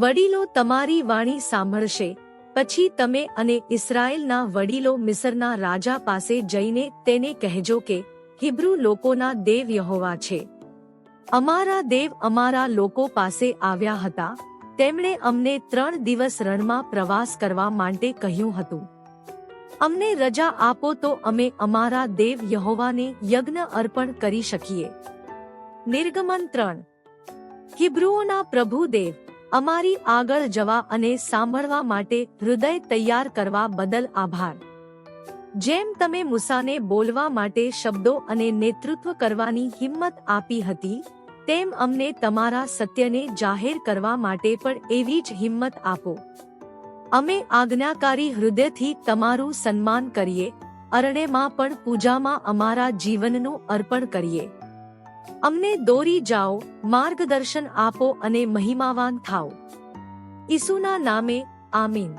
વડીલો તમારી વાણી સાંભળશે. પછી તમે અને ઇસ્રાયેલના વડીલો મિસરના રાજા પાસે જઈને તેને કહેજો કે, હિબ્રુ લોકોના દેવ યહોવા છે. અમારા દેવ અમારા લોકો પાસે આવ્યા હતા. તેમણે અમને ત્રણ દિવસ રણમાં પ્રવાસ કરવા માટે કહ્યું હતું. અમને રજા આપો તો અમે અમારા દેવ યહોવાને યજ્ઞ અર્પણ કરી શકીએ. નિર્ગમન ત્રણ. હિબ્રુઓના પ્રભુ દેવ. અમારી આગળ જવા અને સાંભળવા માટે હૃદય તૈયાર કરવા બદલ આભાર. જેમ તમે મુસાને બોલવા માટે શબ્દો અને નેતૃત્વ કરવાની હિંમત આપી હતી, તેમ અમને તમારા સત્યને જાહેર કરવા માટે પણ એવી જ હિંમત આપો. અમે આજ્ઞાકારી હૃદયથી તમારું સન્માન કરીએ અરણેમાં પણ પૂજામાં અમારા જીવનનું અર્પણ કરીએ. અમને દોરી જાઓ માર્ગદર્શન આપો અને મહિમાવાન થાઓ. ઈસુના નામે આમીન.